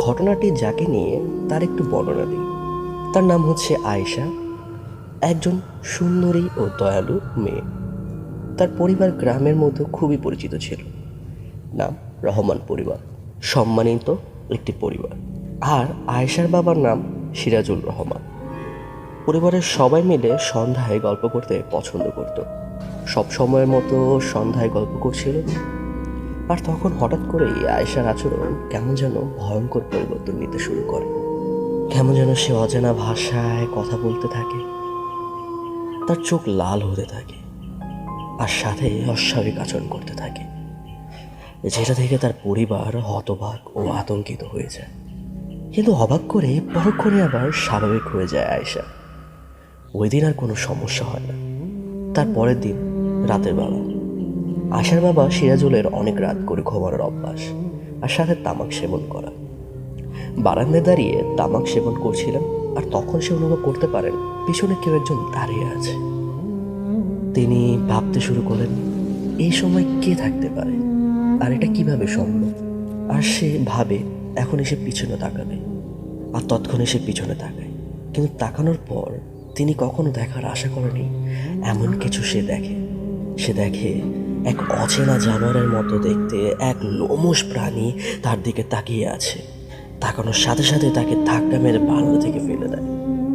ঘটনাটি যাকে নিয়ে তার একটু বর্ণনা দিই। তার নাম হচ্ছে আয়েশা, একজন সুন্দরী ও দয়ালু মেয়ে। তার পরিবার গ্রামের মধ্যে খুবই পরিচিত ছিল। নাম রহমান পরিবার, সম্মানিত একটি পরিবার। আর আয়েশার বাবার নাম সিরাজুল রহমান। পরিবারের সবাই মিলে সন্ধ্যায় গল্প করতে পছন্দ করত। সব সময়ের মতো সন্ধ্যায় গল্প করছিল। আর তখন হঠাৎ করেই আয়েশার আচরণ কেমন যেন ভয়ঙ্কর পরিবর্তন নিতে শুরু করে। কেমন যেন সে অজানা ভাষায় কথা বলতে থাকে। তার চোখ লাল হতে থাকে আর সাথে অস্বাভাবিক আচরণ করতে থাকে। যেটা থেকে তার পরিবার হতবাক ও আতঙ্কিত হয়ে যায়। কিন্তু অবাক করে পরক্ষণে আবার স্বাভাবিক হয়ে যায় আয়েশা। ওই দিন আর কোনো সমস্যা হয় না। তার পরের দিন রাতের বেলা। আশার বাবা সিরাজুলের অনেক রাত করে ঘুমানোর অভ্যাস, আর সাথে তামাক সেবন করা। বারান্দায় দাঁড়িয়ে তামাক সেবন করছিলেন আর তখন সে অনুভব করতে পারেন, পিছনে কেউ একজন দাঁড়িয়ে আছে। তিনি ভাবতে শুরু করলেন, এই সময় কে থাকতে পারে, আর এটা কীভাবে সম্ভব? আর সে ভাবে এখন এসে পিছনে তাকাবে। আর তৎক্ষণে সে পিছনে তাকায়। কিন্তু তাকানোর পর তিনি কখনো দেখার আশা করেনি এমন কিছু সে দেখে। সে দেখে এক অচেনা জানোয়ারের মতো দেখতে এক লোমশ প্রাণী তার দিকে তাকিয়ে আছে। তাকানোর সাথে সাথে তাকে ধাক্কা মেরে বারান্দা থেকে ফেলে দেয়।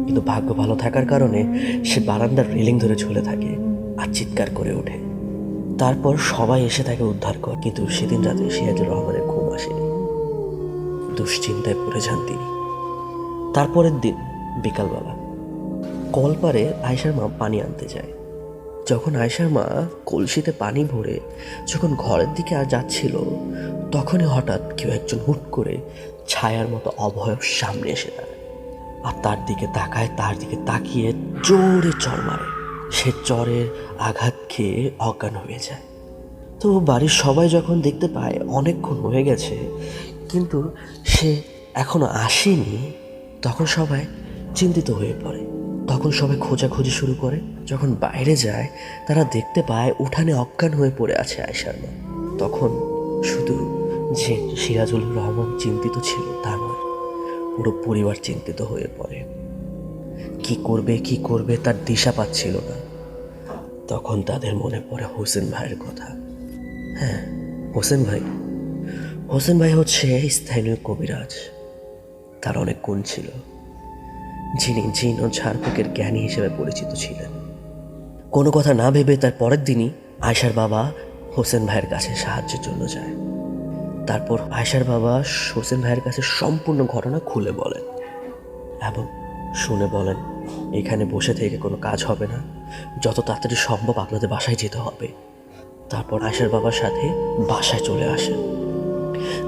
কিন্তু ভাগ্য ভালো থাকার কারণে সে বারান্দার রেলিং ধরে ঝুলে থাকে আর চিৎকার করে ওঠে। তারপর সবাই এসে তাকে উদ্ধার করে, কিন্তু সেদিন রাতে সিরাজুর রহমানের ঘুম আসেনি। দুশ্চিন্তায় পড়ে যান তিনি। তারপরের দিন বিকালবেলা। কলপারে আয়সার মা পানি আনতে যায়। যখন আয়সার মা কলসিতে পানি ভরে যখন ঘরের দিকে আর যাচ্ছিল, তখনই হঠাৎ কেউ একজন হুট করে ছায়ার মতো অভয়ব সামনে এসে দাঁড়ায়। আর তার দিকে তাকায়, তার দিকে তাকিয়ে জোরে চর মারে। সে চরের আঘাত খেয়ে অজ্ঞান হয়ে যায়। তো বাড়ির সবাই যখন দেখতে পায়, অনেকক্ষণ হয়ে গেছে, কিন্তু সে এখনও আসেনি, তখন সবাই চিন্তিত হয়ে পড়ে। তখন সবাই খোঁজাখুঁজি শুরু করে। যখন বাইরে যায়, তারা দেখতে পায় উঠানে অজ্ঞান হয়ে পড়ে আছে আয়সার মা। তখন শুধু যে সিরাজুল রহমান চিন্তিত ছিল তা নয়, পুরো পরিবার চিন্তিত হয়ে পড়ে। কি করবে কি করবে তার দিশা পাচ্ছিল না। তখন তাদের মনে পড়ে হোসেন ভাইয়ের কথা। হ্যাঁ হোসেন ভাই। হোসেন ভাই হচ্ছে স্থানীয় কবিরাজ। তার অনেক গুণ ছিল। যিনি জিন ও ঝাড়ফুঁকের জ্ঞানী হিসেবে পরিচিত ছিলেন। কোনো কথা না ভেবে তার পরের দিনই আয়সার বাবা হোসেন ভাইয়ের কাছে সাহায্যের জন্য যায়। তারপর আয়সার বাবা হোসেন ভাইয়ের কাছে সম্পূর্ণ ঘটনা খুলে বলেন এবং শুনে বলেন, এখানে বসে থেকে কোনো কাজ হবে না। যত তাড়াতাড়ি সম্ভব আপনাদের বাসায় যেতে হবে। তারপর আয়সার বাবার সাথে বাসায় চলে আসেন।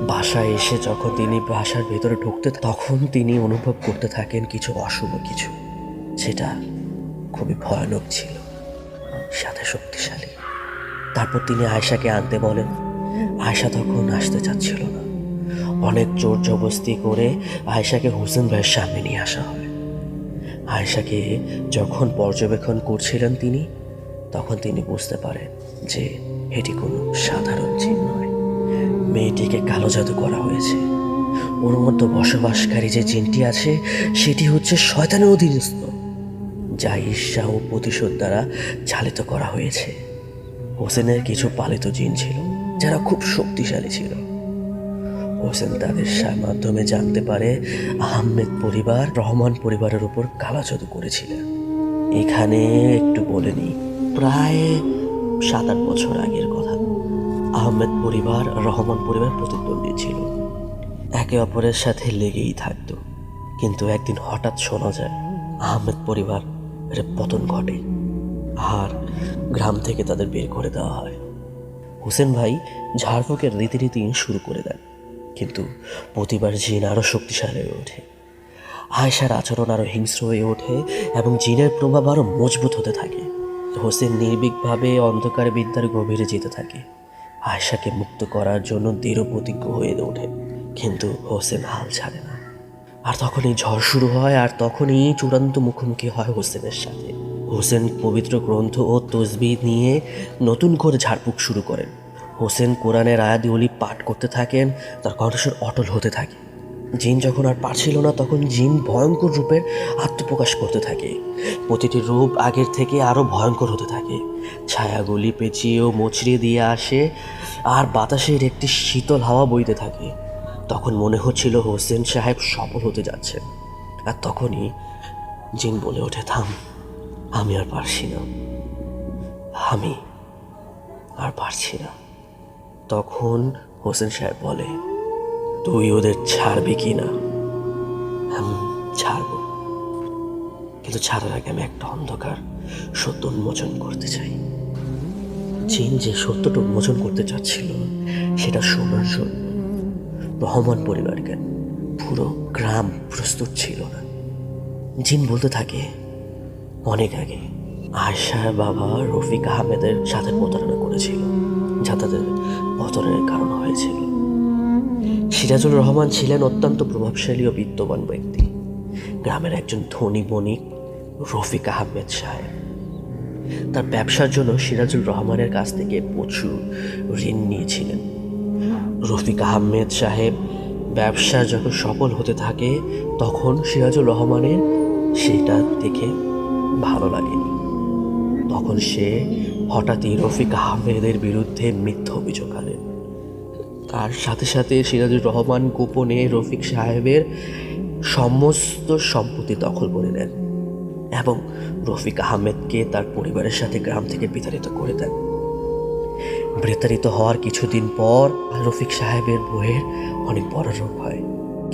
বাসায় এসে যখন তিনি বাসার ভেতরে ঢুকতে তখন তিনি অনুভব করতে থাকেন কিছু অশুভ কিছু। সেটা খুবই ভয়ানক ছিল। সাথে শক্তিশালী। তারপর তিনি আয়সাকে আনতে বলেন আয়সা তখন আসতে চাচ্ছিল না। অনেক জোর জবস্তি করে আয়সাকে হোসেন ভাইয়ের সামনে নিয়ে আসা হয়। আয়সাকে যখন পর্যবেক্ষণ করছিলেন তিনি, তখন তিনি বুঝতে পারেন যে এটি কোনো সাধারণ জিন নয়। মেয়েটিকে কালো জাদু করা হয়েছে। ওর মধ্যে বসবাসকারী যে জিনটি আছে, সেটি হচ্ছে শয়তানের অধীনস্থ, যা ঈর্ষা ও প্রতিশোধ দ্বারা চালিত করা হয়েছে। হোসেনের কিছু পালিত জিন ছিল, যারা খুব শক্তিশালী ছিল। হোসেন তাদের মাধ্যমে জানতে পারে আহমেদ পরিবার রহমান পরিবারের উপর কালা জাদু করেছিলেন এখানে একটু বলে নিই, প্রায় সাত আট বছর আগের কথা আহমেদ পরিবার, রহমান পরিবার প্রতিদ্বন্দ্বী ছিল। একে অপরের সাথে লেগেই থাকতো। কিন্তু একদিন হঠাৎ শোনা যায়, আহমেদ পরিবার এর পতন ঘটে আর গ্রাম থেকে তাদের বের করে দেওয়া হয়। হোসেন ভাই ঝাড়ফুঁকের রীতিনীতি শুরু করে দেন, কিন্তু প্রতিবার জিন আরও শক্তিশালী হয়ে ওঠে। আয়সার আচরণ আরও হিংস্র হয়ে ওঠে এবং জিনের প্রভাব আরও মজবুত হতে থাকে। হোসেন নির্ভীকভাবে অন্ধকার বিদ্যার গভীরে যেতে থাকে। আয়সাকে মুক্ত করার জন্য দৃঢ় প্রতিজ্ঞ হয়ে ওঠে। কিন্তু হোসেন হাল ছাড়ে না। আর তখনই ঝড় শুরু হয় আর তখনই চূড়ান্ত মুখোমুখি হয় হোসেনের সাথে। হোসেন পবিত্র গ্রন্থ ও তসবি নিয়ে নতুন করে ঝাড়ফুঁক শুরু করেন। হোসেন কোরআনের আয়াদি অলি পাঠ করতে থাকেন, তার কণ্ঠস্বর অটল হতে থাকে। জিন যখন আর পারছিল না, তখন জিন ভয়ঙ্কর রূপের আত্মপ্রকাশ করতে থাকে। প্রতিটি রূপ আগের থেকে আরও ভয়ঙ্কর হতে থাকে। ছায়াগুলি পেঁচিয়ে ও মুচড়িয়ে দিয়ে আসে, আর বাতাসের একটি শীতল হাওয়া বইতে থাকে। তখন মনে হচ্ছিল হোসেন সাহেব সফল হতে যাচ্ছেন আর তখনই জিন বলে ওঠে, থাম, আমি আর পারছি না। আমি আর পারছি না। তখন হোসেন সাহেব বলে তুই ওদের ছাড়বি কি না? আমি ছাড়ব। কিন্তু ছাড়ার আগে আমি একটা অন্ধকার সত্য উন্মোচন করতে চাই। চীন যে সত্যটা উন্মোচন করতে চাচ্ছিল, সেটা শোনার জন্য রহমান পরিবারকে পুরো গ্রাম প্রস্তুত ছিল না। জিন বলতে থাকে, অনেক আগে আয়সার বাবা রফিক আহমেদের সাথে প্রতারণা করেছিল, যা তাদের পতনের কারণ হয়েছিল। সিরাজুল রহমান ছিলেন অত্যন্ত প্রভাবশালী ও বিত্তবান ব্যক্তি। গ্রামের একজন ধনী বণিক, রফিক আহমেদ সাহেব। তার ব্যবসার জন্য সিরাজুল রহমানের কাছ থেকে প্রচুর ঋণ নিয়েছিলেন। রফিক আহমেদ সাহেব ব্যবসা যখন সফল হতে থাকে, তখন সিরাজুল রহমানের সেটা দেখে ভালো লাগেনি তখন সে হঠাৎই রফিক আহমেদের বিরুদ্ধে মিথ্যা অভিযোগ আনেন। তার সাথে সাথে সিরাজুর রহমান গোপনে রফিক সাহেবের সমস্ত সম্পত্তি দখল করে নেন এবং রফিক আহমেদকে তার পরিবারের সাথে গ্রাম থেকে বিতাড়িত করে দেন। বিতাড়িত হওয়ার কিছুদিন পর রফিক সাহেবের বইয়ের অনেক বড় রোগ হয়,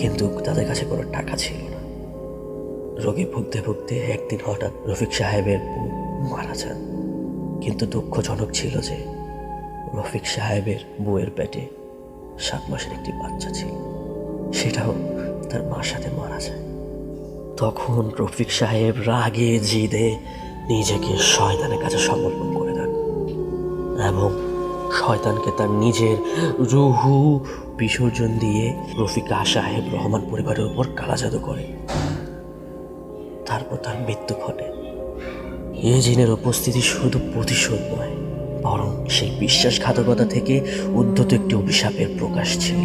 কিন্তু তাদের কাছে কোনো টাকা ছিল না। রোগে ভুগতে ভুগতে একদিন হঠাৎ রফিক সাহেবের মারা যান, কিন্তু দুঃখজনক ছিল যে রফিক সাহেবের বউয়ের পেটে সাত মাসের একটি বাচ্চা ছিল। সেটাও তার মার সাথে মারা যায়। তখন রফিক সাহেব রাগে জিদে নিজেকে শয়তানের কাছে সমর্পণ করে দেন এবং শয়তানকে তার নিজের রুহু বিসর্জন দিয়ে রফিকা সাহেব রহমান পরিবারের উপর কালা জাদু করে। তারপর তার মৃত্যু ঘটে। এ জিনের উপস্থিতি শুধু প্রতিশোধ নয় বরং সেই বিশ্বাসঘাতকতা থেকে উদ্ধত একটি অভিশাপের প্রকাশ ছিল।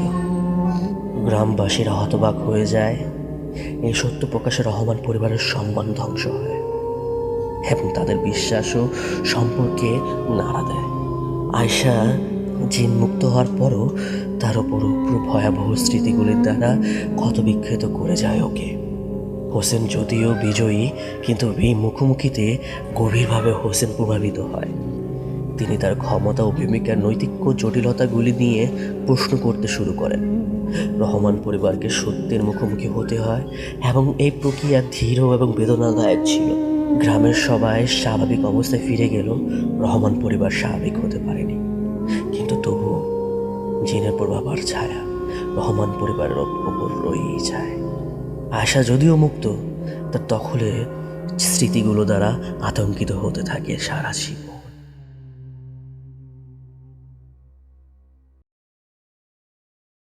গ্রামবাসীরা হতবাক হয়ে যায়। এই সত্য প্রকাশে রহমান পরিবারের সম্মান ধ্বংস হয় এবং তাদের বিশ্বাসও সম্পর্কে নাড়া দেয়। আয়সা জিন মুক্ত হওয়ার পরও তার ওপর পুরো ভয়াবহ স্মৃতিগুলির দ্বারা ক্ষতবিক্ষত করে যায় ওকে। হোসেন যদিও বিজয়ী, কিন্তু এই মুখোমুখিতে গভীরভাবে হোসেন প্রভাবিত হয়। তিনি তার ক্ষমতা ও ভূমিকার নৈতিক জটিলতাগুলি নিয়ে প্রশ্ন করতে শুরু করেন। রহমান পরিবারকে সত্যের মুখোমুখি হতে হয় এবং এই প্রক্রিয়া ধীর এবং বেদনাদায়ক ছিল। গ্রামের সবাই স্বাভাবিক অবস্থায় ফিরে গেল রহমান পরিবার স্বাভাবিক হতে পারেনি। কিন্তু তবুও জিনের প্রভাব আর ছায়া রহমান পরিবারের ওপর রয়েই যায়। আশা যদিও মুক্ত তার দখলে স্মৃতিগুলো দ্বারা আতঙ্কিত হতে থাকে সারা জীবন।